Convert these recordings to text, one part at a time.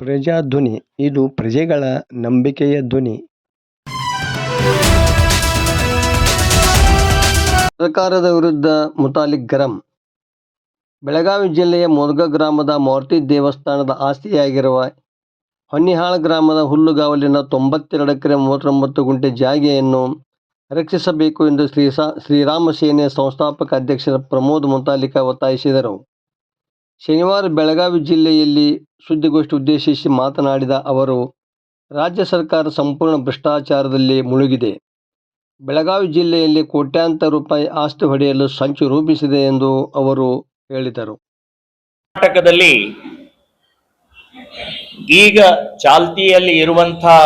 ಪ್ರಜಾಧ್ವನಿ, ಇದು ಪ್ರಜೆಗಳ ನಂಬಿಕೆಯ ಧ್ವನಿ. ಸರ್ಕಾರದ ವಿರುದ್ಧ ಮುತಾಲಿಕ್ ಗರಂ. ಬೆಳಗಾವಿ ಜಿಲ್ಲೆಯ ಮೋದಗ ಗ್ರಾಮದ ಮಾರುತಿ ದೇವಸ್ಥಾನದ ಆಸ್ತಿಯಾಗಿರುವ ಹೊನ್ನಿಹಾಳ ಗ್ರಾಮದ ಹುಲ್ಲುಗಾವಲಿನ ತೊಂಬತ್ತೆರಡು ಎಕರೆ ಮೂವತ್ತೊಂಬತ್ತು ಗುಂಟೆ ಜಾಗೆಯನ್ನು ರಕ್ಷಿಸಬೇಕು ಎಂದು ಶ್ರೀ ಶ್ರೀರಾಮ ಸೇನೆ ಸಂಸ್ಥಾಪಕ ಅಧ್ಯಕ್ಷ ಪ್ರಮೋದ್ ಮುತಾಲಿಕ ಒತ್ತಾಯಿಸಿದರು. ಶನಿವಾರ ಬೆಳಗಾವಿ ಜಿಲ್ಲೆಯಲ್ಲಿ ಸುದ್ದಿಗೋಷ್ಠಿ ಉದ್ದೇಶಿಸಿ ಮಾತನಾಡಿದ ಅವರು, ರಾಜ್ಯ ಸರ್ಕಾರ ಸಂಪೂರ್ಣ ಭ್ರಷ್ಟಾಚಾರದಲ್ಲಿ ಮುಳುಗಿದೆ. ಬೆಳಗಾವಿ ಜಿಲ್ಲೆಯಲ್ಲಿ ಕೋಟ್ಯಾಂತರ ರೂಪಾಯಿ ಆಸ್ತಿ ಹೊಡೆಯಲು ಸಂಚು ರೂಪಿಸಿದೆ ಎಂದು ಅವರು ಹೇಳಿದರು. ಕರ್ನಾಟಕದಲ್ಲಿ ಈಗ ಚಾಲ್ತಿಯಲ್ಲಿ ಇರುವಂತಹ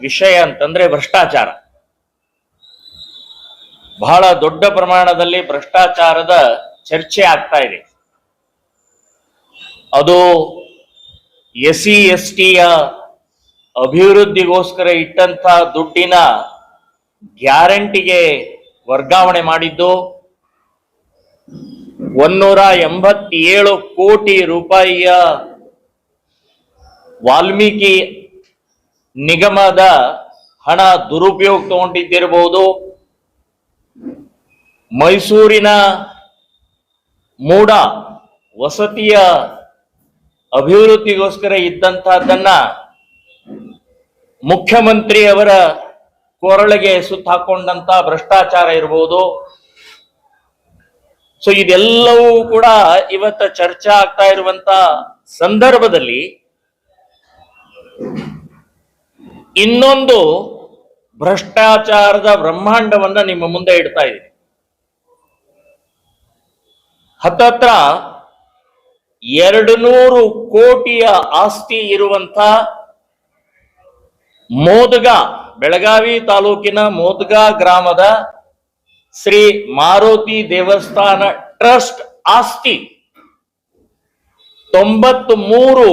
ವಿಷಯ ಅಂತಂದ್ರೆ ಭ್ರಷ್ಟಾಚಾರ. ಬಹಳ ದೊಡ್ಡ ಪ್ರಮಾಣದಲ್ಲಿ ಭ್ರಷ್ಟಾಚಾರದ ಚರ್ಚೆ ಆಗ್ತಾ ಇದೆ. ಅದು ಎಸ್ ಸಿ ಎಸ್ ಟಿಯ ಅಭಿವೃದ್ಧಿಗೋಸ್ಕರ ಇಟ್ಟಂತ ದುಡ್ಡಿನ ಗ್ಯಾರಂಟಿಗೆ ವರ್ಗಾವಣೆ ಮಾಡಿದ್ದು ಒನ್ನೂರ ಎಂಬತ್ತೇಳು ಕೋಟಿ ರೂಪಾಯಿಯ ವಾಲ್ಮೀಕಿ ನಿಗಮದ ಹಣ ದುರುಪಯೋಗ ತಗೊಂಡಿದ್ದಿರಬಹುದು ಮೈಸೂರಿನ ಮೂಡ ವಸತಿಯ ಅಭಿವೃದ್ಧಿಗೋಸ್ಕರ ಇದ್ದಂತಹದ್ದನ್ನ ಮುಖ್ಯಮಂತ್ರಿಯವರ ಕೊರಳಿಗೆ ಸುತ್ತ ಹಾಕೊಂಡಂತ ಭ್ರಷ್ಟಾಚಾರ ಇರಬಹುದು ಸೊ ಇದೆಲ್ಲವೂ ಕೂಡ ಇವತ್ತ ಚರ್ಚೆ ಆಗ್ತಾ ಇರುವಂತ ಸಂದರ್ಭದಲ್ಲಿ ಇನ್ನೊಂದು ಭ್ರಷ್ಟಾಚಾರದ ಬ್ರಹ್ಮಾಂಡವನ್ನ ನಿಮ್ಮ ಮುಂದೆ ಇಡ್ತಾ ಇದ್ದೀನಿ. ಹತ್ತತ್ರ ಎರಡು ನೂರು ಕೋಟಿಯ ಆಸ್ತಿ ಇರುವಂತ ಮೋದ್ಗ, ಬೆಳಗಾವಿ ತಾಲೂಕಿನ ಮೋದ್ಗ ಗ್ರಾಮದ ಶ್ರೀ ಮಾರುತಿ ದೇವಸ್ಥಾನ ಟ್ರಸ್ಟ್ ಆಸ್ತಿ ತೊಂಬತ್ ಮೂರು